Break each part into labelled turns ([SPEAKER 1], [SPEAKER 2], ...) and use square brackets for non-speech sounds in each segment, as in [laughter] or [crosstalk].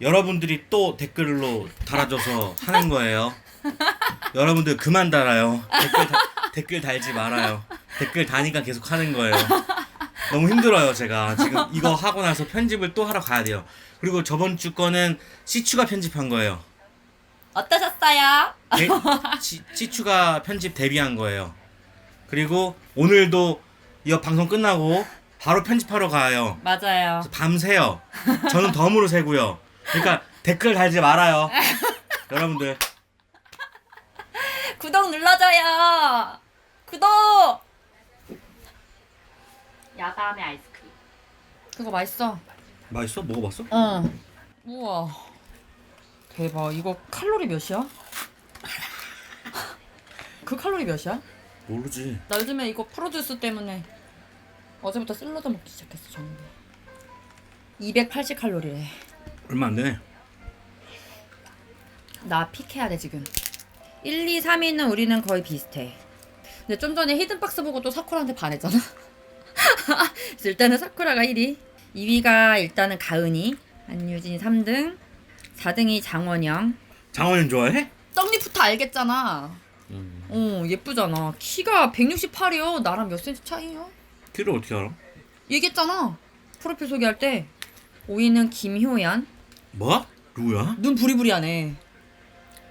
[SPEAKER 1] 여러분들이 또 댓글로 달아줘서 하는 거예요. 여러분들 그만 달아요. 댓글, 다, 댓글 달지 말아요. 댓글 다니까 계속 하는 거예요. 너무 힘들어요 제가 지금 이거 하고 나서 편집을 또 하러 가야 돼요. 그리고 저번 주 거는 시추가 편집한 거예요.
[SPEAKER 2] 어떠셨어요?
[SPEAKER 1] 데, 시, 시추가 편집 데뷔한 거예요. 그리고 오늘도 이 방송 끝나고 바로 편집하러 가요.
[SPEAKER 2] 맞아요.
[SPEAKER 1] 밤새요. 저는 덤으로 새고요. 그러니까 댓글 달지 말아요. [laughs] 여러분들
[SPEAKER 2] 구독 눌러줘요. 구독. 야밤의 아이스크림. 그거 맛있어.
[SPEAKER 1] 맛있어? 먹어봤어?
[SPEAKER 2] 어. 우와. 대박. 이거 칼로리 몇이야? [laughs] 그 칼로리 몇이야?
[SPEAKER 1] 모르지.
[SPEAKER 2] 나 요즘에 이거 프로듀스 때문에 어제부터 샐러드 먹기 시작했어 저녁에 280 칼로리래
[SPEAKER 1] 얼마 안 되네.
[SPEAKER 2] 나 픽해야 돼 지금 1, 2, 3위는 우리는 거의 비슷해 근데 좀 전에 히든박스 보고 또 사쿠라한테 반했잖아 [laughs] 그래서 일단은 사쿠라가 1위 2위가 일단은 가은이 안유진이 3등 4등이 장원영
[SPEAKER 1] 장원영 좋아해?
[SPEAKER 2] 떡잎부터 알겠잖아
[SPEAKER 1] 음.
[SPEAKER 2] 어 예쁘잖아 키가 168이요 나랑 몇 센치 차이요?
[SPEAKER 1] 키를 어떻게 알아?
[SPEAKER 2] 얘기했잖아. 프로필 소개할 때 5위는 김효연.
[SPEAKER 1] 뭐? 누구야?
[SPEAKER 2] 눈 부리부리하네.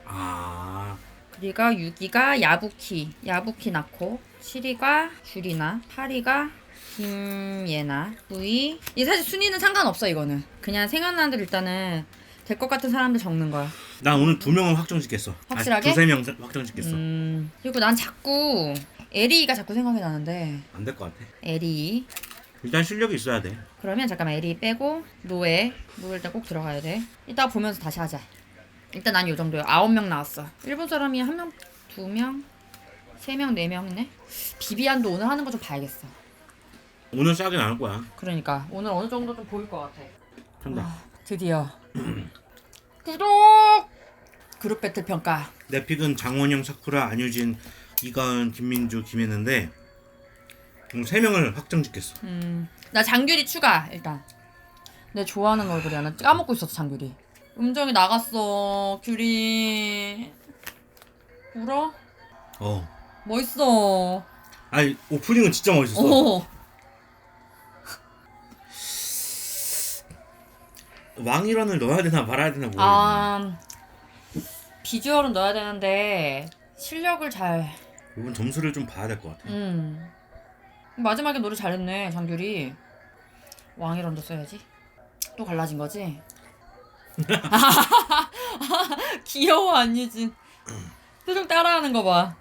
[SPEAKER 1] 아
[SPEAKER 2] 그리고 6위가 야부키. 야부키 낳고 7위가 주리나. 8위가 김예나. 9위. 이 사실 순위는 상관없어 이거는. 그냥 생각나는 대로 일단은 될 것 같은 사람들 적는 거야.
[SPEAKER 1] 난 오늘 두 명은 확정 짓겠어.
[SPEAKER 2] 확실하게?
[SPEAKER 1] 두세 명 확정 짓겠어.
[SPEAKER 2] 음. 그리고 난 자꾸 에리가 자꾸 생각이 나는데
[SPEAKER 1] 안 될 것 같아.
[SPEAKER 2] 에리.
[SPEAKER 1] 일단 실력이 있어야 돼.
[SPEAKER 2] 그러면 잠깐만 에리 빼고 노에 노에 일단 꼭 들어가야 돼. 이따 보면서 다시 하자. 일단 난 요 정도야. 아홉 명 나왔어. 일본 사람이 한 명, 두 명, 세 명, 네 명이네. 비비안도 오늘 하는 거 좀 봐야겠어.
[SPEAKER 1] 오늘 싸게 나올 거야.
[SPEAKER 2] 그러니까 오늘 어느 정도 좀 보일 것 같아.
[SPEAKER 1] 한다.
[SPEAKER 2] 드디어 [clears throat] 구독 그룹 배틀 평가.
[SPEAKER 1] 내 픽은 장원영, 사쿠라, 안유진, 이가은, 김민주, 김혜는데 음, 세 명을 확정 짓겠어.
[SPEAKER 2] 음, 나 장규리 추가 일단. 내 좋아하는 얼굴이야. 나 까먹고 있었어 장규리. 음정이 나갔어. 규리. 울어?
[SPEAKER 1] 어.
[SPEAKER 2] 멋있어.
[SPEAKER 1] 아니 오프닝은 진짜 멋있었어. [laughs]
[SPEAKER 2] 오.
[SPEAKER 1] 왕일원을 넣어야 되나 말아야 되나 모르겠네.
[SPEAKER 2] 아 비주얼은 넣어야 되는데 실력을 잘.
[SPEAKER 1] 이번 점수를 좀 봐야 될 것 같아.
[SPEAKER 2] 음. 마지막에 노래 잘했네 장규리. 왕이런도 써야지. 또 갈라진 거지? [laughs] [laughs] 귀여워 안유진. 표정 따라하는 거 봐.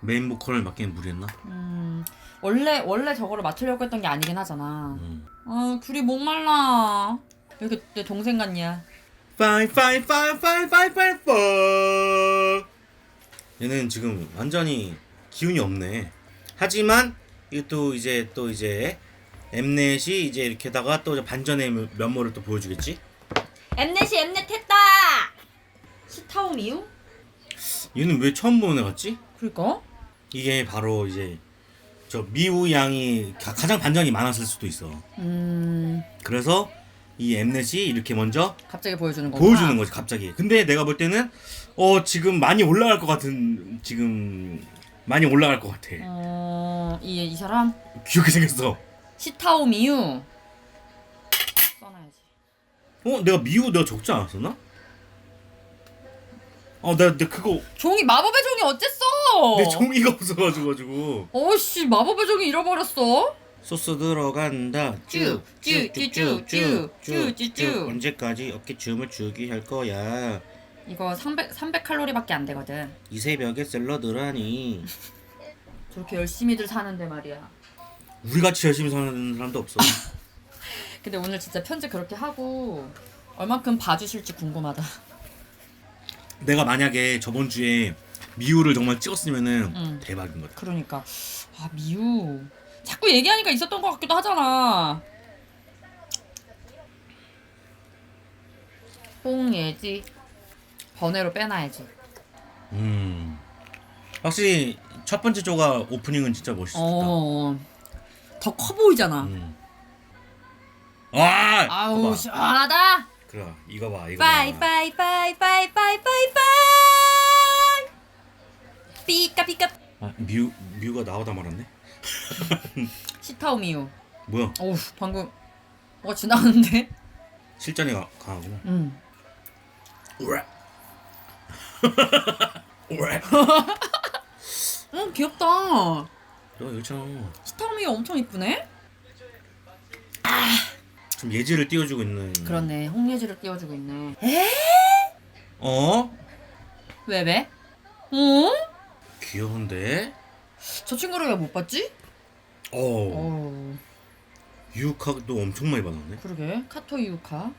[SPEAKER 1] 메인 보컬을 맡기는 무리했나?
[SPEAKER 2] 음. 원래 원래 저거를 맞추려고 했던 게 아니긴 하잖아.
[SPEAKER 1] 음.
[SPEAKER 2] 아 규리 목말라. 왜 이렇게 내 동생 같냐?
[SPEAKER 1] 파이 파이 파이 파이 파이 파이 파. 얘는 지금 완전히 기운이 없네. 하지만 이게 또 이제 또 이제 엠넷이 이제 이렇게다가 또 반전의 면모를 또 보여주겠지?
[SPEAKER 2] 엠넷이 엠넷 했다. 시타오 미우?
[SPEAKER 1] 얘는 왜 처음 보는 애 같지?
[SPEAKER 2] 그러니까?
[SPEAKER 1] 이게 바로 이제 저 미우 양이 가- 가장 반전이 많았을 수도 있어.
[SPEAKER 2] 음.
[SPEAKER 1] 그래서 이 엠넷이 이렇게 먼저
[SPEAKER 2] 갑자기 보여주는 거구나.
[SPEAKER 1] 보여주는 거지 갑자기. 근데 내가 볼 때는 어 지금 많이 올라갈 것 같은 지금 많이 올라갈 것 같아.
[SPEAKER 2] 어, 이, 이 사람
[SPEAKER 1] 귀엽게 생겼어.
[SPEAKER 2] 시타오 미유 써놔야지.
[SPEAKER 1] 어 내가 미우 내가 적지 않았었나? 어 내가 내 그거
[SPEAKER 2] 종이 마법의 종이 어쨌어?
[SPEAKER 1] 내 종이가 없어가지고 가지고
[SPEAKER 2] 어씨 마법의 종이 잃어버렸어?
[SPEAKER 1] 소스 들어간다
[SPEAKER 2] 쭈, 쭈, 쭈, 쭈, 쭈, 쭈, 쭈, 쭈.
[SPEAKER 1] 언제까지 어깨춤을 추기 할 거야
[SPEAKER 2] 이거 300 300 칼로리밖에 안 되거든.
[SPEAKER 1] 이 새벽에 샐러드라니
[SPEAKER 2] 저렇게 열심히들 사는데 말이야.
[SPEAKER 1] 우리 같이 열심히 사는 사람도 없어 [laughs]
[SPEAKER 2] 근데 오늘 진짜 편집 그렇게 하고 얼만큼 봐주실지 궁금하다.
[SPEAKER 1] 내가 만약에 저번 주에 미우를 정말 찍었으면은
[SPEAKER 2] 응.
[SPEAKER 1] 대박인 거다
[SPEAKER 2] 그러니까 아 미우 자꾸 얘기하니까 있었던 것 같기도 하잖아. 홍예지 번외로 빼놔야지.
[SPEAKER 1] 음 확실히 첫 번째 조가 오프닝은 진짜 멋있었다
[SPEAKER 2] 어. 더 커 보이잖아.
[SPEAKER 1] 음. 아
[SPEAKER 2] 아우
[SPEAKER 1] 봐봐.
[SPEAKER 2] 시원하다.
[SPEAKER 1] 그래 이거 봐 이거
[SPEAKER 2] 빠이
[SPEAKER 1] 봐.
[SPEAKER 2] 빠이 빠이 빠이 빠이 빠이 빠이 삐까 삐까
[SPEAKER 1] 아, 뮤 뮤가 나오다 말았네. [laughs]
[SPEAKER 2] 시타오미유
[SPEAKER 1] 뭐야?
[SPEAKER 2] 어우 방금 뭐가 지나갔는데
[SPEAKER 1] 실전이 가, 강하구나.
[SPEAKER 2] 음.
[SPEAKER 1] 우라. [laughs] 우라. [laughs]
[SPEAKER 2] 어 귀엽다
[SPEAKER 1] 너 여기잖아.
[SPEAKER 2] 시타오미유 엄청 이쁘네
[SPEAKER 1] 좀 예지를 띄워주고 있는.
[SPEAKER 2] 그렇네 홍예지를 띄워주고 있네
[SPEAKER 1] 어?
[SPEAKER 2] 왜 왜? 어?
[SPEAKER 1] 귀여운데?
[SPEAKER 2] 저 친구를 왜 못 봤지?
[SPEAKER 1] 어.
[SPEAKER 2] 어
[SPEAKER 1] 유카도 엄청 많이 받았네.
[SPEAKER 2] 그러게 카토 유카 아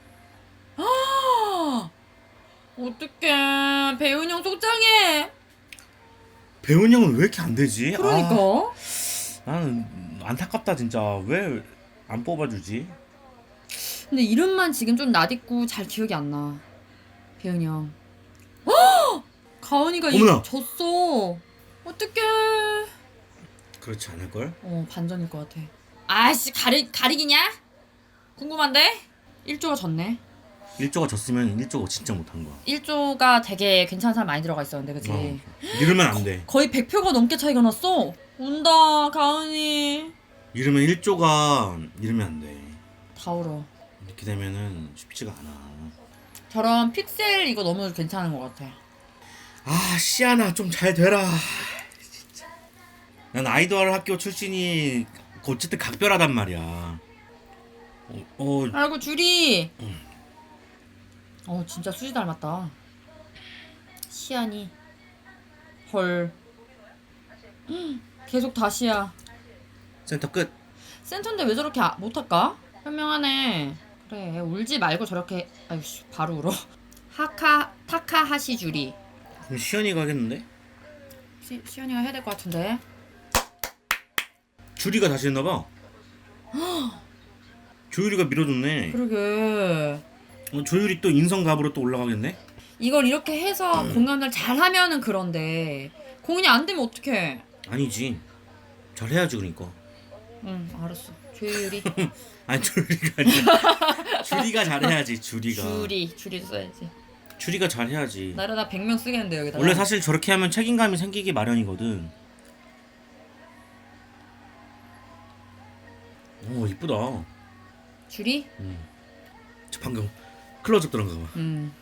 [SPEAKER 2] 어떡해 배은영 속상해
[SPEAKER 1] 배운 형은 왜 이렇게 안 되지?
[SPEAKER 2] 그러니까
[SPEAKER 1] 아, 나는 안타깝다 진짜. 왜 안 뽑아주지?
[SPEAKER 2] 근데 이름만 지금 좀 낯익고 잘 기억이 안 나 배은영 헉! 가은이가 이
[SPEAKER 1] 어머나!
[SPEAKER 2] 졌어 어떡해
[SPEAKER 1] 그렇지 않을 걸?
[SPEAKER 2] 어 반전일 것 같아 아씨 가리, 가리기냐? 궁금한데? 1조가 졌네
[SPEAKER 1] 1조가 졌으면 1조가 진짜 못한 거야.
[SPEAKER 2] 1조가 되게 괜찮은 사람 많이 들어가 있었는데 그치?
[SPEAKER 1] 어. 이러면 안 돼.
[SPEAKER 2] 거의 100표가 넘게 차이가 났어 운다 가은이
[SPEAKER 1] 이러면 1조가 이러면 안 돼.
[SPEAKER 2] 다 울어
[SPEAKER 1] 이렇게 되면은 쉽지가 않아.
[SPEAKER 2] 저런 픽셀 이거 너무 괜찮은 것 같아
[SPEAKER 1] 아 시아나 좀 잘 되라. 진짜. 난 아이돌 학교 출신이 어쨌든 각별하단 말이야. 어, 어
[SPEAKER 2] 아이고 주리 어 진짜 수지 닮았다 시안이 헐 헉, [gasps] 계속 다시야
[SPEAKER 1] 센터 끝.
[SPEAKER 2] 센터인데 왜 저렇게 아- 못할까? 현명하네 그래 울지 말고 저렇게 아유 씨 바로 울어 [laughs] 하카 타카하시 주리
[SPEAKER 1] 그럼 시연이가 하겠는데?
[SPEAKER 2] 시, 시연이가 해야 될 것 같은데
[SPEAKER 1] 주리가 다시 했나봐. [gasps] 조율이가 밀어줬네.
[SPEAKER 2] 그러게
[SPEAKER 1] 어, 조율이 또 인성갑으로 또 올라가겠네.
[SPEAKER 2] 이걸 이렇게 해서 공연을 잘 하면은 그런데 공연이 안 되면 어떡해
[SPEAKER 1] 아니지. 잘 해야지 그러니까.
[SPEAKER 2] 응 알았어 조율이 [laughs]
[SPEAKER 1] 아니 조율이가 아니라 [laughs] 주리가 잘해야지 주리가.
[SPEAKER 2] 줄이 줄이 써야지
[SPEAKER 1] 주리가 잘해야지.
[SPEAKER 2] 나 이러다 100명 쓰겠는데 여기다가
[SPEAKER 1] 원래 사실 저렇게 하면 책임감이 생기기 마련이거든. 오 이쁘다.
[SPEAKER 2] 줄이?
[SPEAKER 1] 저 방금 클로즈업 들어간 거 봐.
[SPEAKER 2] 음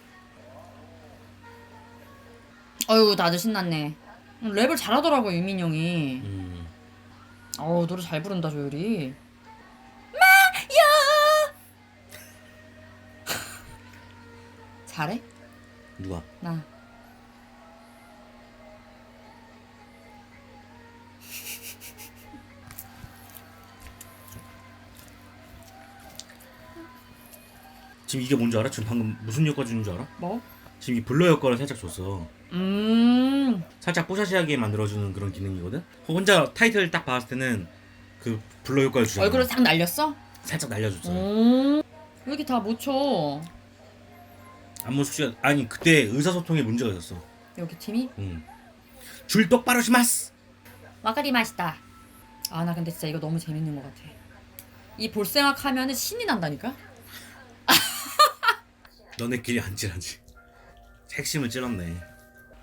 [SPEAKER 2] 어휴 나도 신났네 음, 랩을 잘하더라고 유민 형이
[SPEAKER 1] 음.
[SPEAKER 2] 어우 노래 잘 부른다 조율이 마야 잘해?
[SPEAKER 1] 누가?
[SPEAKER 2] 나
[SPEAKER 1] 지금 이게 뭔지 알아? 지금 방금 무슨 효과 주는 줄 알아?
[SPEAKER 2] 뭐?
[SPEAKER 1] 지금 이 블러 효과를 살짝 줬어.
[SPEAKER 2] 음
[SPEAKER 1] 살짝 뽀샤시하게 만들어주는 그런 기능이거든. 혼자 타이틀 딱 봤을 때는 그 블러 효과를 주잖아.
[SPEAKER 2] 얼굴을 싹 날렸어?
[SPEAKER 1] 살짝 날려줬어.
[SPEAKER 2] 음. 왜 이렇게 다 못 쳐?
[SPEAKER 1] 안무 숙제 아니 그때 의사소통에 문제가 있었어.
[SPEAKER 2] 여기 팀이?
[SPEAKER 1] 응. 줄 똑바로 시마스.
[SPEAKER 2] 와가리 맛있다. 아 나 근데 진짜 이거 너무 재밌는 것 같아. 이 볼 생각 하면은 신이 난다니까?
[SPEAKER 1] 너네끼리 안 찔하지. 핵심을 찔렀네.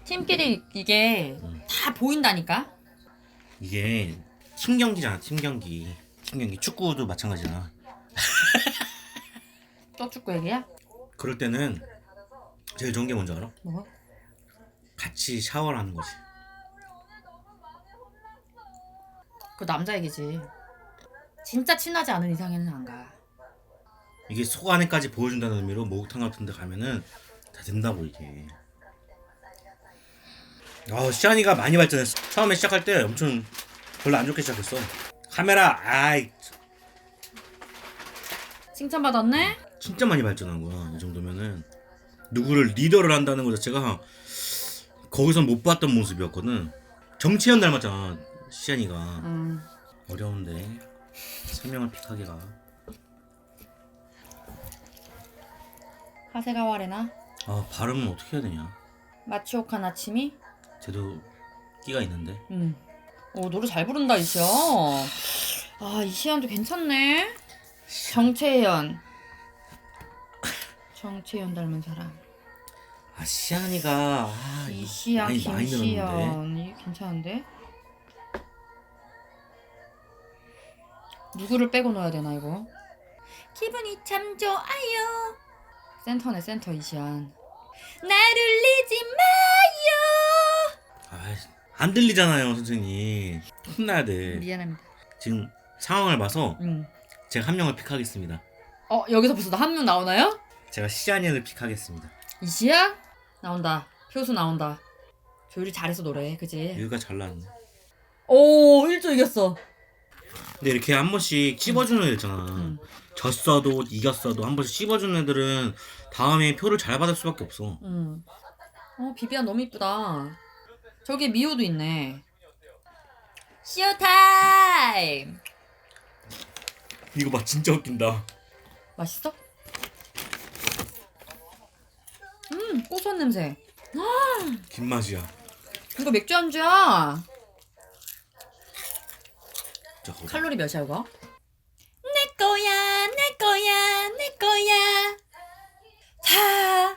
[SPEAKER 2] 팀끼리 이게 다 보인다니까?
[SPEAKER 1] 이게 팀 경기잖아. 팀 경기. 팀 경기 축구도 마찬가지잖아. [laughs]
[SPEAKER 2] 또 축구 얘기야?
[SPEAKER 1] 그럴 때는 제일 좋은 게 뭔지 알아?
[SPEAKER 2] 뭐?
[SPEAKER 1] 같이 샤워를 하는 거지.
[SPEAKER 2] 그 남자 얘기지. 진짜 친하지 않은 이상에는 안 가.
[SPEAKER 1] 이게 속 안에까지 보여준다는 의미로 목욕탕 같은 데 가면은 다 된다고 이게. 아, 시안이가 많이 발전했어. 처음에 시작할 때 엄청 별로 안 좋게 시작했어. 카메라, 아이,
[SPEAKER 2] 칭찬받았네?
[SPEAKER 1] 진짜 많이 발전한 거야. 이 정도면은 누구를 리더를 한다는 것 자체가 거기선 못 봤던 모습이었거든. 정채연 닮았잖아, 시안이가.
[SPEAKER 2] 음.
[SPEAKER 1] 어려운데 설명을 픽하기가.
[SPEAKER 2] 하세가와레나?
[SPEAKER 1] 아 발음은 어떻게 해야 되냐?
[SPEAKER 2] 마치오카 나치미?
[SPEAKER 1] 쟤도 끼가 있는데.
[SPEAKER 2] 응. 오 노래 잘 부른다 이시연. 아 이시연도 괜찮네. 정채연. 정채연 닮은 사람.
[SPEAKER 1] 아 시안이가 아, 이거
[SPEAKER 2] 이시연,
[SPEAKER 1] 많이 많이 늘었는데.
[SPEAKER 2] 김시연. 괜찮은데? 누구를 빼고 넣어야 되나 이거? 기분이 참 좋아요. 센터네 센터 이시안. 나를 리지 마요.
[SPEAKER 1] 아, 안 들리잖아요 선생님. 혼나야 돼.
[SPEAKER 2] 미안합니다.
[SPEAKER 1] 지금 상황을 봐서
[SPEAKER 2] 응.
[SPEAKER 1] 제가 한 명을 픽하겠습니다.
[SPEAKER 2] 어 여기서 벌써 한 명 나오나요?
[SPEAKER 1] 제가 시안이를 픽하겠습니다.
[SPEAKER 2] 이시야? 나온다. 표수 나온다. 조율이 잘해서 노래, 그지?
[SPEAKER 1] 여기가 잘 나왔네.
[SPEAKER 2] 오, 1조 이겼어.
[SPEAKER 1] 근데 이렇게 한 번씩 씹어주는 애들 있잖아.
[SPEAKER 2] 응.
[SPEAKER 1] 졌어도 이겼어도 한 번씩 씹어주는 애들은 다음에 표를 잘 받을 수밖에 없어.
[SPEAKER 2] 응. 어, 비비안 너무 이쁘다. 저기 미호도 있네. 쇼타임!
[SPEAKER 1] 이거 봐 진짜 웃긴다.
[SPEAKER 2] 맛있어? 음, 고소한 냄새.
[SPEAKER 1] 긴 맛이야.
[SPEAKER 2] 이거 맥주 안주야.
[SPEAKER 1] 진짜 거다.
[SPEAKER 2] 칼로리 몇이야, 이거? 내 거야, 내 거야, 내 거야. 다,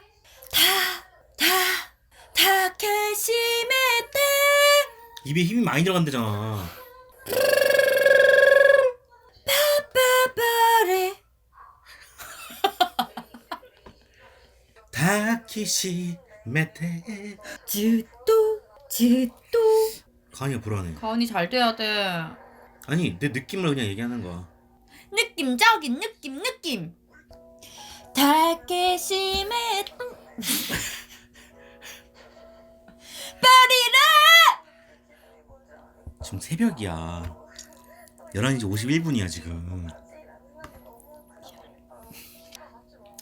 [SPEAKER 2] 다, 다, 다 결심했대.
[SPEAKER 1] 입에 힘이 많이 들어간대잖아. 다키시 메테.
[SPEAKER 2] 즈또, 즈또.
[SPEAKER 1] 가은이가 불안해.
[SPEAKER 2] 가은이 잘 돼야 돼.
[SPEAKER 1] 아니 내 느낌을 그냥 얘기하는 거야.
[SPEAKER 2] 느낌적인 느낌, 느낌. 다 결심했. 버리라.
[SPEAKER 1] 지금 새벽이야. 11시 51분이야 지금.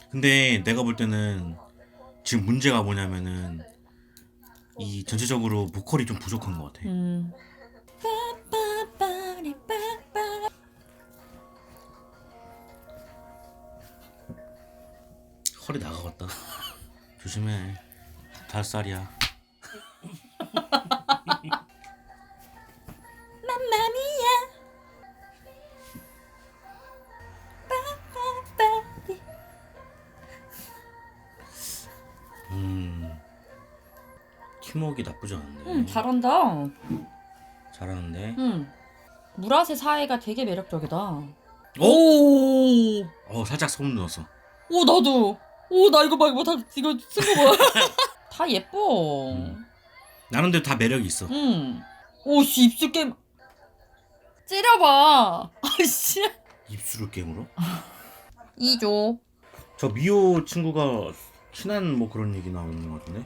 [SPEAKER 1] 근데 내가 볼 때는 지금 문제가 뭐냐면은 이 전체적으로 보컬이 좀 부족한 것 같아.
[SPEAKER 2] 음.
[SPEAKER 1] 허리 나가겠다. [laughs] 조심해. 다섯 살이야. [laughs]
[SPEAKER 2] 맘마미야. 빠빠빠리.
[SPEAKER 1] 음. 나쁘지 않은데.
[SPEAKER 2] 응, 잘한다.
[SPEAKER 1] 잘하는데.
[SPEAKER 2] 응. 무라세 사이가 되게 매력적이다.
[SPEAKER 1] 어?
[SPEAKER 2] 오.
[SPEAKER 1] 어 살짝 소름 돋았어.
[SPEAKER 2] 오 나도. 오 나 이거 봐 이거 다 이거 쓴거 봐. [laughs] 다 예뻐.
[SPEAKER 1] 음. 나름대로 다 매력이 있어.
[SPEAKER 2] 응. 오씨 입술 깨. 찌려봐. [laughs] 아씨.
[SPEAKER 1] 입술을 깨물어?
[SPEAKER 2] 2조. [laughs]
[SPEAKER 1] 저 미호 친구가 친한 뭐 그런 얘기 나오는 것 같은데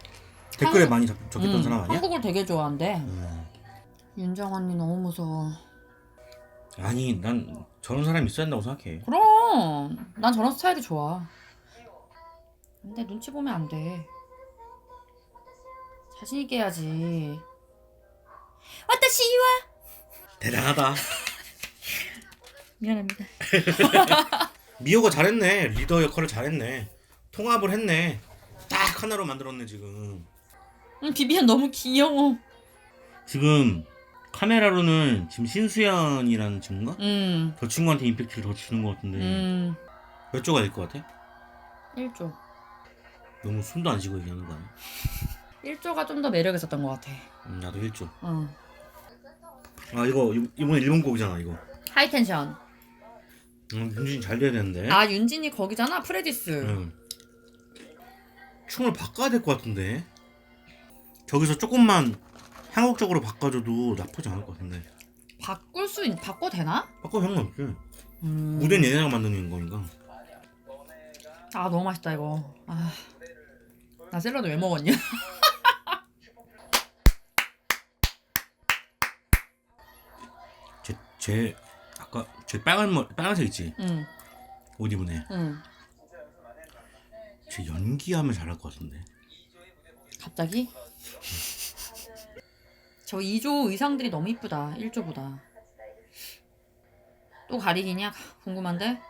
[SPEAKER 1] 댓글에 많이 적, 적혔던 사람 아니야?
[SPEAKER 2] 한국을 되게 좋아한대.
[SPEAKER 1] 음.
[SPEAKER 2] 윤정 언니 너무 무서워.
[SPEAKER 1] 아니 난 저런 사람 있어야 한다고 생각해.
[SPEAKER 2] 그럼 난 저런 스타일이 좋아. 근데 눈치 보면 안 돼. 자신 있게 해야지. 와타시와
[SPEAKER 1] 대단하다. [laughs]
[SPEAKER 2] 미안합니다. [laughs]
[SPEAKER 1] 미호가 잘했네. 리더 역할을 잘했네. 통합을 했네. 딱 하나로 만들었네 지금.
[SPEAKER 2] 응, 비비안 너무 귀여워.
[SPEAKER 1] 지금 카메라로는 지금 신수연이라는 친구인가?
[SPEAKER 2] 음,
[SPEAKER 1] 저 친구한테 임팩트를 더 주는 것 같은데
[SPEAKER 2] 음,
[SPEAKER 1] 몇 조가 될 것 같아?
[SPEAKER 2] 1조.
[SPEAKER 1] 너무 숨도 안 쉬고 얘기하는 거 아니야? [laughs]
[SPEAKER 2] 1조가 좀 더 매력 있었던 것 같아.
[SPEAKER 1] 음, 나도 1조.
[SPEAKER 2] 어.
[SPEAKER 1] 아 이거 이- 이번에 일본 곡이잖아 이거.
[SPEAKER 2] 하이텐션.
[SPEAKER 1] 음, 윤진이 잘 돼야 되는데.
[SPEAKER 2] 아 윤진이 거기잖아 프레디스.
[SPEAKER 1] 응. 춤을 바꿔야 될 것 같은데. 저기서 조금만 한국적으로 바꿔줘도 나쁘지 않을 것 같은데.
[SPEAKER 2] 바꿀 수 있, 바꿔 되나?
[SPEAKER 1] 바꿔 상관없지.
[SPEAKER 2] 음.
[SPEAKER 1] 무대는 얘네가 만드는 거니까.
[SPEAKER 2] 아 너무 맛있다 이거. 아. 나 샐러드 왜 먹었냐? [laughs]
[SPEAKER 1] 제, 제 아까 제 빨간 머 빨간색 있지
[SPEAKER 2] 응,
[SPEAKER 1] 옷 입은 애.
[SPEAKER 2] 응.
[SPEAKER 1] 제 연기하면 잘할 것 같은데.
[SPEAKER 2] 갑자기? [laughs] 저 2조 의상들이 너무 이쁘다. 1조보다. 또 가리기냐? 궁금한데?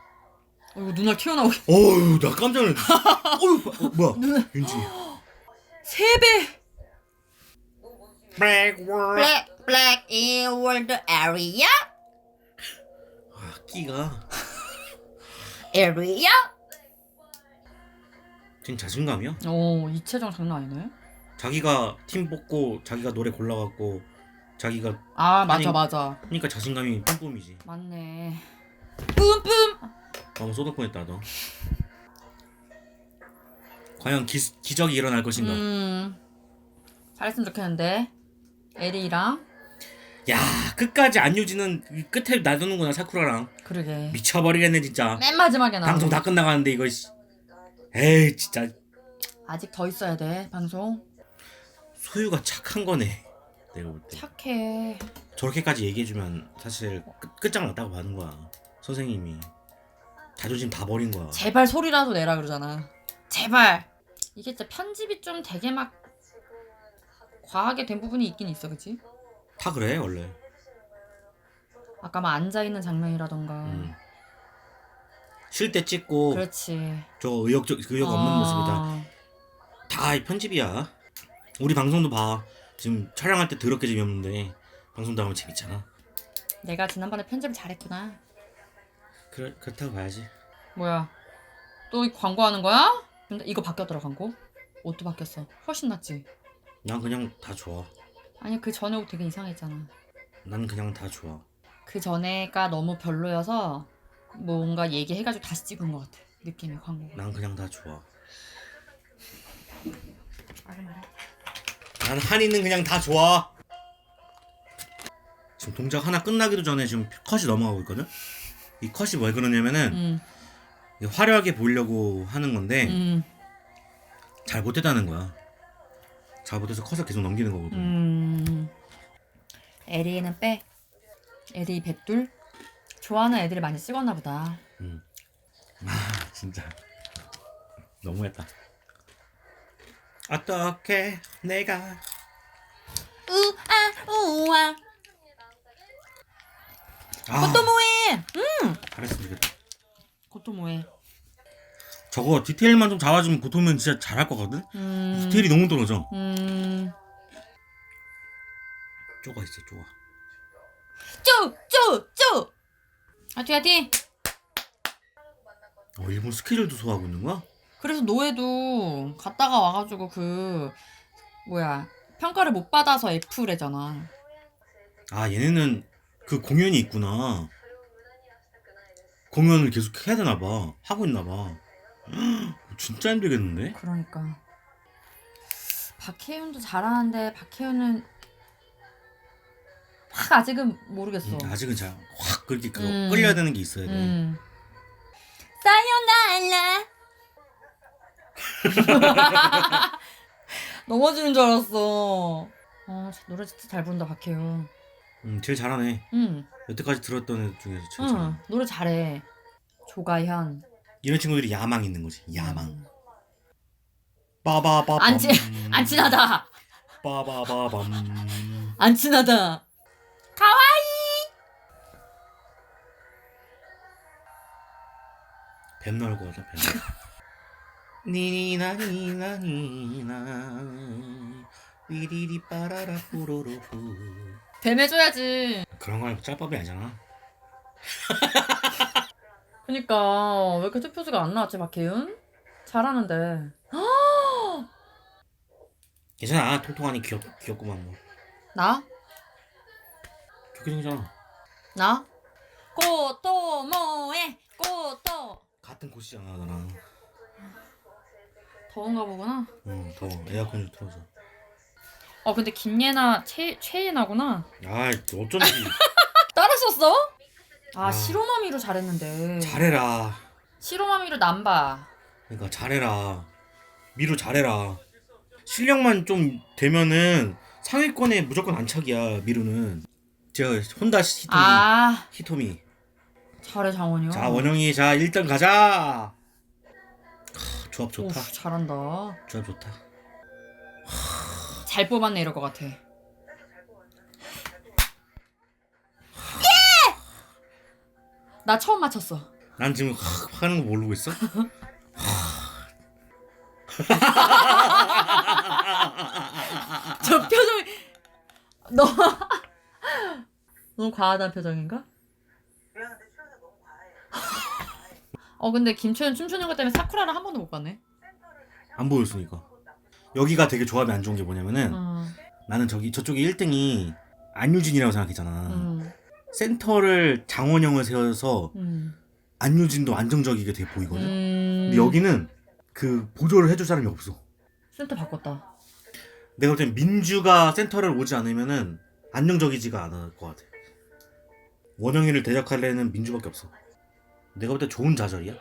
[SPEAKER 2] 어, 이거 눈알 튀어나오게.
[SPEAKER 1] 어우 나 깜짝 놀랐어. [laughs] 어휴 어, 뭐야 윤진이.
[SPEAKER 2] 3배!
[SPEAKER 1] Black World.
[SPEAKER 2] Black, black in world area?
[SPEAKER 1] 아 끼가.
[SPEAKER 2] area?
[SPEAKER 1] 걘 자신감이야?
[SPEAKER 2] 오 이채정 장난 아니네.
[SPEAKER 1] 자기가 팀 뽑고 자기가 노래 골라갖고 자기가
[SPEAKER 2] 아 맞아
[SPEAKER 1] 아니,
[SPEAKER 2] 맞아.
[SPEAKER 1] 하니까 자신감이 뿜뿜이지.
[SPEAKER 2] 맞네. 뿜뿜.
[SPEAKER 1] 너무 쏟을 뻔했다 너. 과연 기, 기적이 일어날 것인가?
[SPEAKER 2] 음. 잘했으면 좋겠는데. 에리랑
[SPEAKER 1] 야 끝까지 이 끝에 놔두는구나 사쿠라랑
[SPEAKER 2] 그러게.
[SPEAKER 1] 미쳐버리겠네 진짜.
[SPEAKER 2] 맨 마지막에 나.
[SPEAKER 1] 방송 다 끝나가는데 이거 씨. 에이 진짜
[SPEAKER 2] 아직 더 있어야 돼 방송.
[SPEAKER 1] 소유가 착한 거네. 내가 볼 때.
[SPEAKER 2] 착해.
[SPEAKER 1] 저렇게까지 얘기해주면 사실 끝, 끝장 났다고 봐는 거야. 선생님이 자존심 다 버린 거야.
[SPEAKER 2] 제발 소리라도 내라 그러잖아. 제발. 이게 진짜 편집이 좀 되게 막 과하게 된 부분이 있긴 있어, 그치?
[SPEAKER 1] 다 그래 원래.
[SPEAKER 2] 아까 막 앉아 있는 장면이라던가.
[SPEAKER 1] 음. 쉴 때 찍고
[SPEAKER 2] 그렇지.
[SPEAKER 1] 저 의욕적 그 의욕 없는
[SPEAKER 2] 어,
[SPEAKER 1] 모습이다. 다 편집이야. 우리 방송도 봐. 지금 촬영할 때 더럽게 재미없는데 방송도 하면 재밌잖아.
[SPEAKER 2] 내가 지난번에 편집을 잘했구나.
[SPEAKER 1] 그래 그렇다고 봐야지.
[SPEAKER 2] 뭐야? 또 이 광고하는 거야? 근데 이거 바뀌었더라 광고. 옷도 바뀌었어. 훨씬 낫지.
[SPEAKER 1] 난 그냥 다 좋아.
[SPEAKER 2] 아니 그 전에 옷 되게 이상했잖아.
[SPEAKER 1] 난 그냥 다 좋아.
[SPEAKER 2] 그 전에가 너무 별로여서 뭔가 얘기해가지고 다시 찍은 것 같아. 느낌이 광고가.
[SPEAKER 1] 난 그냥 다 좋아.
[SPEAKER 2] 말해 말해.
[SPEAKER 1] 난 한이는 그냥 다 좋아. 지금 동작 하나 끝나기도 전에 지금 컷이 넘어가고 있거든. 이 컷이 왜 그러냐면은
[SPEAKER 2] 음,
[SPEAKER 1] 화려하게 보이려고 하는 건데
[SPEAKER 2] 음,
[SPEAKER 1] 잘 못했다는 거야. 잘 못해서 컷을 계속 넘기는 거거든.
[SPEAKER 2] 음. 에리는 빼. 에리 뱃둘. 좋아하는 애들이 많이 찍었나 보다.
[SPEAKER 1] 아 진짜 너무했다. 어떻게 내가
[SPEAKER 2] 우아 우아.
[SPEAKER 1] 아
[SPEAKER 2] 그것도 뭐해?
[SPEAKER 1] 잘했으면 좋겠다.
[SPEAKER 2] 그것도 뭐해?
[SPEAKER 1] 저거 디테일만 좀 잡아주면 고토면 진짜 잘할 거거든.
[SPEAKER 2] 음.
[SPEAKER 1] 디테일이 너무 떨어져.
[SPEAKER 2] 음.
[SPEAKER 1] 쪼가 있어 쪼가.
[SPEAKER 2] 쪼 쪼쪼. 하티 하티.
[SPEAKER 1] 어 일본 스케줄도 소화하고 있는 거야?
[SPEAKER 2] 그래서 노예도 갔다가 와가지고 그 뭐야 평가를 못 받아서 F래잖아.
[SPEAKER 1] 아 얘네는 그 공연이 있구나. 공연을 계속 해야 되나 봐. 하고 있나 봐. 진짜 힘들겠는데?
[SPEAKER 2] 그러니까 박혜윤도 잘하는데 박혜윤은 확 아직은 모르겠어.
[SPEAKER 1] 음, 아직은 잘 확 그렇게 그거
[SPEAKER 2] 음.
[SPEAKER 1] 끌려야 되는 게 있어야 돼.
[SPEAKER 2] 음. 사요나라. [laughs] 넘어지는 줄 알았어. 어, 노래 진짜 잘 부른다 박혜윤.
[SPEAKER 1] 음, 제일 잘하네.
[SPEAKER 2] 응,
[SPEAKER 1] 여태까지 들었던 애 중에서 제일 잘하네.
[SPEAKER 2] 응, 노래 잘해. 조가현.
[SPEAKER 1] 이런 친구들이 야망 있는 거지. 야망.
[SPEAKER 2] 음.
[SPEAKER 1] 빠바바밤.
[SPEAKER 2] 안 친- 안 친하다.
[SPEAKER 1] 빠바바밤.
[SPEAKER 2] 안 친하다. 가와이.
[SPEAKER 1] 뱀것 같아. 뱀. [laughs] 니니나 니나 니나 리리리 빠라라 뿌로로뿌
[SPEAKER 2] 뱀 해줘야지.
[SPEAKER 1] 그런 거 짤법이 아니잖아. [laughs]
[SPEAKER 2] 그니까 왜 이렇게 투표수가 안 나왔지 박혜윤? 잘하는데. [gasps]
[SPEAKER 1] 괜찮아. 통통하니 귀엽 귀엽구만 뭐.
[SPEAKER 2] 나?
[SPEAKER 1] 좋게 생겼잖아.
[SPEAKER 2] 나? 고토모에 고토.
[SPEAKER 1] 같은 곳이잖아 나랑.
[SPEAKER 2] 더운가 보구나.
[SPEAKER 1] 응 더워. 에어컨 좀 틀어줘.
[SPEAKER 2] 어 근데 김예나 최 최예나구나.
[SPEAKER 1] 아 어쩐지 [laughs]
[SPEAKER 2] 따라 썼어? 아,
[SPEAKER 1] 아.
[SPEAKER 2] 시로마미로 잘했는데.
[SPEAKER 1] 잘해라.
[SPEAKER 2] 시로마미로 남바.
[SPEAKER 1] 그러니까 잘해라. 미루 잘해라. 실력만 좀 되면은 상위권에 무조건 안착이야 미루는. 저 혼다 히토미.
[SPEAKER 2] 아
[SPEAKER 1] 히토미.
[SPEAKER 2] 잘해 장원이요.
[SPEAKER 1] 자 원영이 자 1등 가자. 하, 조합
[SPEAKER 2] 오,
[SPEAKER 1] 좋다.
[SPEAKER 2] 잘한다.
[SPEAKER 1] 조합 좋다.
[SPEAKER 2] 잘 뽑았네 이럴 것 같아. 예! 나 처음 맞췄어.
[SPEAKER 1] 난 지금 하, 하는 거 모르고 있어? [laughs]
[SPEAKER 2] 저 표정이 너 너무 과하다는 표정인가? 어 근데 김초연 춤추는 것 때문에 사쿠라를 한 번도 못 봤네.
[SPEAKER 1] 안 보였으니까. 여기가 되게 조합이 안 좋은 게 뭐냐면은
[SPEAKER 2] 음,
[SPEAKER 1] 나는 저기 저쪽에 1등이 안유진이라고 생각했잖아.
[SPEAKER 2] 음,
[SPEAKER 1] 센터를 장원영을 세워서
[SPEAKER 2] 음.
[SPEAKER 1] 안유진도 안정적이게 되게 보이거든.
[SPEAKER 2] 음.
[SPEAKER 1] 근데 여기는 그 보조를 해줄 사람이 없어.
[SPEAKER 2] 센터 바꿨다.
[SPEAKER 1] 내가 볼땐 민주가 센터를 오지 않으면은 안정적이지가 않을 것 같아. 원영이를 대적하려는 민주밖에 없어. 내가 볼 때 좋은 좌절이야.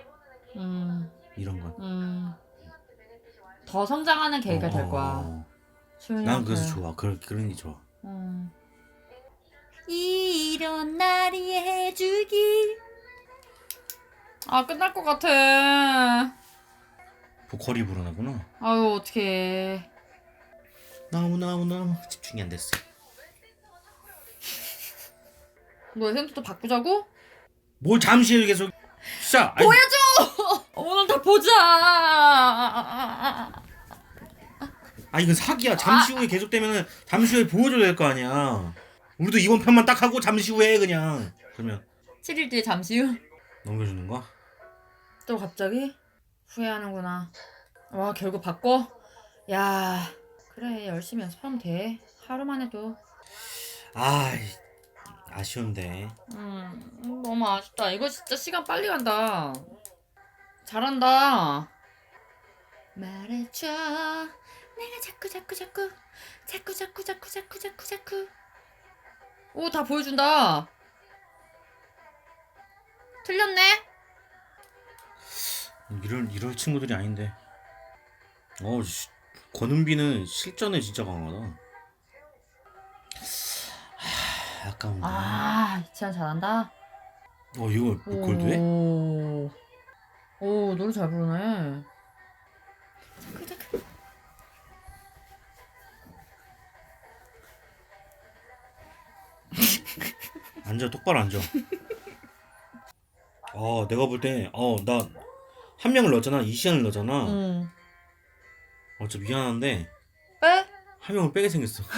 [SPEAKER 2] 음,
[SPEAKER 1] 이런 건.
[SPEAKER 2] 음. 더 성장하는 계기가 될 거야.
[SPEAKER 1] 어,
[SPEAKER 2] 소윤이
[SPEAKER 1] 난 그래서. 좋아. 그런 그런 게 좋아.
[SPEAKER 2] 음. 이런 날이 해주길. 아 끝날 것 같아.
[SPEAKER 1] 보컬이 불어나구나.
[SPEAKER 2] 아유 어떡해.
[SPEAKER 1] 너무 너무 너무 집중이 안 됐어. [laughs]
[SPEAKER 2] 뭐야 센터도 바꾸자고?
[SPEAKER 1] 뭘 잠시 계속 자 아니,
[SPEAKER 2] 보여줘. [laughs] 오늘 다 보자.
[SPEAKER 1] 아 이건 사기야. 잠시 후에 계속되면은 잠시 후에 보여줘야 될 거 아니야. 우리도 이번 편만 딱 하고 잠시 후에 해, 그냥. 그러면
[SPEAKER 2] 7일 뒤에 잠시 후.
[SPEAKER 1] 넘겨주는 거야?
[SPEAKER 2] 또 갑자기 후회하는구나. 와 결국 바꿔? 야 그래 열심히 연습하면 돼. 하루만 해도.
[SPEAKER 1] 아 아쉬운데.
[SPEAKER 2] 음 너무 아쉽다. 이거 진짜 시간 빨리 간다. 잘한다. 말해줘. 내가 자꾸 자꾸 자꾸 자꾸 자꾸 자꾸 자꾸 자꾸 자꾸. 오 다 보여준다. 틀렸네?
[SPEAKER 1] 이럴 이럴 친구들이 아닌데. 어 씨, 권은비는 실전에 진짜 강하다. 하, 아까운데.
[SPEAKER 2] 아 이치한 잘한다.
[SPEAKER 1] 어 이거 보컬도 해?
[SPEAKER 2] 오, 오 노래 잘 부르네.
[SPEAKER 1] 앉아 똑바로 앉아. [laughs] 어 내가 볼 때 어 나 한 명을 넣었잖아 이시안을 넣었잖아.
[SPEAKER 2] 응.
[SPEAKER 1] 어좀 미안한데
[SPEAKER 2] 빼?
[SPEAKER 1] 한 명을 빼게 생겼어. [laughs]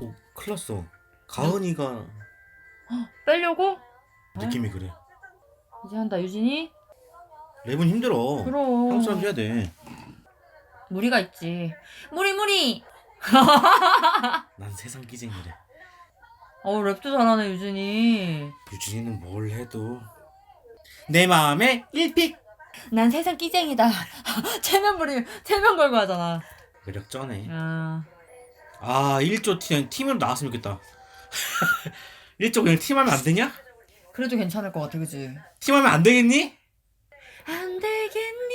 [SPEAKER 1] 오 큰일 났어. 가은이가
[SPEAKER 2] 빼려고?
[SPEAKER 1] 느낌이 그래.
[SPEAKER 2] 이제 한다 유진이.
[SPEAKER 1] 랩은 힘들어.
[SPEAKER 2] 그럼.
[SPEAKER 1] 한국 사람 해야 돼.
[SPEAKER 2] 무리가 있지. 무리 무리. [laughs]
[SPEAKER 1] 난 세상 끼쟁이래.
[SPEAKER 2] 어 랩도 잘하네 유진이.
[SPEAKER 1] 유진이는 뭘 해도 내 마음에 1픽.
[SPEAKER 2] 난 세상 끼쟁이다. [laughs] 체면 부리 체면 걸고 하잖아.
[SPEAKER 1] 매력 쩌네.
[SPEAKER 2] 아.
[SPEAKER 1] 아 1조 팀, 팀으로 나왔으면 좋겠다. [laughs] 1조 그냥 팀하면 안 되냐?
[SPEAKER 2] 그래도 괜찮을 것 같아, 그지?
[SPEAKER 1] 팀하면 안 되겠니?
[SPEAKER 2] 안 되겠니?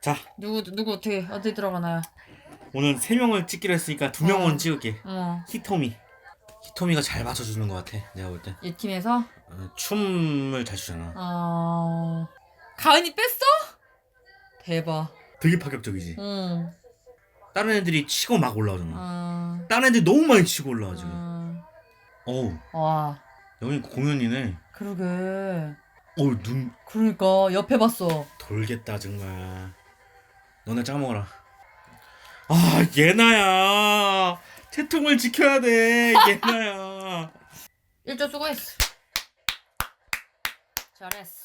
[SPEAKER 1] 자
[SPEAKER 2] 누구 누구 어떻게 어디 들어가나요?
[SPEAKER 1] 오늘 3명을 찍기로 했으니까 2명은
[SPEAKER 2] 어.
[SPEAKER 1] 찍을게.
[SPEAKER 2] 어.
[SPEAKER 1] 히토미. 히토미가 잘 맞춰주는 것 같아. 내가 볼 때.
[SPEAKER 2] 이 팀에서
[SPEAKER 1] 어, 춤을 잘 추잖아.
[SPEAKER 2] 어. 가은이 뺐어? 대박.
[SPEAKER 1] 되게 파격적이지.
[SPEAKER 2] 응.
[SPEAKER 1] 다른 애들이 치고 막 올라오잖아.
[SPEAKER 2] 어.
[SPEAKER 1] 다른 애들이 너무 많이 치고 올라와 지금.
[SPEAKER 2] 어.
[SPEAKER 1] 어우
[SPEAKER 2] 와.
[SPEAKER 1] 여기 공연이네.
[SPEAKER 2] 그러게.
[SPEAKER 1] 어우 눈
[SPEAKER 2] 그러니까 옆에 봤어.
[SPEAKER 1] 돌겠다 정말. 너네 짜먹어라. 아 예나야. 채통을 지켜야 돼 예나야.
[SPEAKER 2] 일조 수고했어. 잘했어.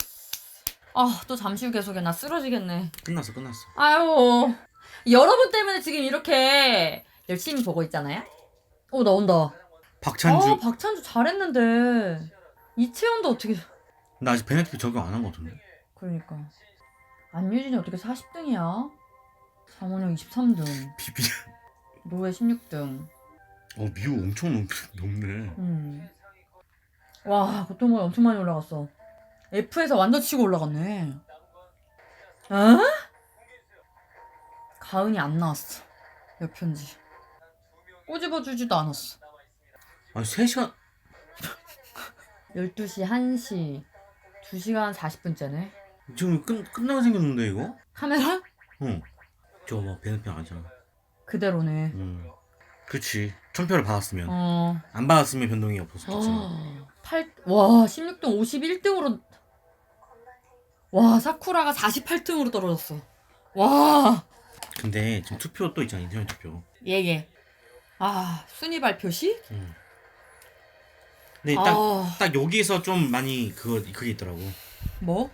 [SPEAKER 2] 아, 또 잠시 후 계속해. 나 쓰러지겠네.
[SPEAKER 1] 끝났어 끝났어.
[SPEAKER 2] 아유. 여러분 때문에 지금 이렇게 열심히 보고 있잖아요. 오, 나온다.
[SPEAKER 1] 박찬주.
[SPEAKER 2] 아, 박찬주 잘했는데. 이채연도 어떻게.
[SPEAKER 1] 나 아직 베네핏 적용 안 한 거 같은데.
[SPEAKER 2] 그러니까. 안유진이 어떻게 40등이야? 장원영 23등.
[SPEAKER 1] 비비.
[SPEAKER 2] 노예 16등.
[SPEAKER 1] 어 미우 엄청 높, 높네.
[SPEAKER 2] 음. 와, 보통은 엄청 많이 올라갔어. F에서 완전 치고 올라갔네. 어? 가은이 안 나왔어. 몇 편지. 꼬집어주지도 않았어.
[SPEAKER 1] 아니 3 시간
[SPEAKER 2] 12시, [laughs] 1시, 2시간 40분째네.
[SPEAKER 1] 지금 끝 끝나게 생겼는데 이거?
[SPEAKER 2] 카메라?
[SPEAKER 1] 응. 저거 뭐 베네핏 아니잖아.
[SPEAKER 2] 그대로네.
[SPEAKER 1] 음. 그치. 천표를 받았으면.
[SPEAKER 2] 어.
[SPEAKER 1] 안 받았으면 변동이 없었겠지.
[SPEAKER 2] 어. 8, 와, 16등 51등으로. 와, 사쿠라가 48등으로 떨어졌어. 와.
[SPEAKER 1] 근데 지금 투표 또 있잖아 인터넷 투표.
[SPEAKER 2] 예, 예. 아, 순위 발표시?
[SPEAKER 1] 음. 근데 딱,
[SPEAKER 2] 아,
[SPEAKER 1] 딱 여기서 좀 많이 그거 그게 있더라고.
[SPEAKER 2] 뭐?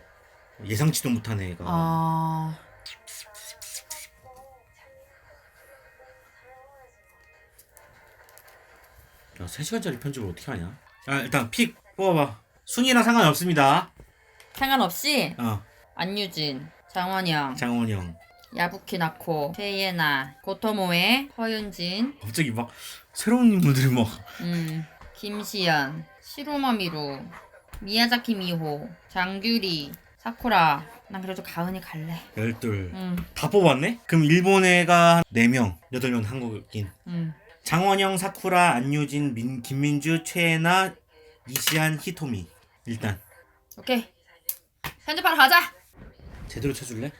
[SPEAKER 1] 예상치도 못한 애가.
[SPEAKER 2] 아
[SPEAKER 1] 야, 3시간짜리 편집을 어떻게 하냐? 아, 일단 픽 뽑아봐. 순위랑 상관없습니다.
[SPEAKER 2] 상관없이
[SPEAKER 1] 어,
[SPEAKER 2] 안유진, 장원영,
[SPEAKER 1] 장원이 형.
[SPEAKER 2] 야부키 나코, 최예나, 고토모에, 허윤진,
[SPEAKER 1] 갑자기 막 새로운 인물들이 막
[SPEAKER 2] 음, 김시연, 시로마미루, 미야자키 미호, 장규리, 사쿠라. 난 그래도 가은이 갈래.
[SPEAKER 1] 열둘.
[SPEAKER 2] 음,
[SPEAKER 1] 다 뽑았네? 그럼 일본 애가 4명, 8명 한국인.
[SPEAKER 2] 음.
[SPEAKER 1] 장원영, 사쿠라, 안유진, 민, 김민주, 최애나, 이시안, 히토미. 일단
[SPEAKER 2] 오케이. 편집하러 가자.
[SPEAKER 1] 제대로 쳐줄래?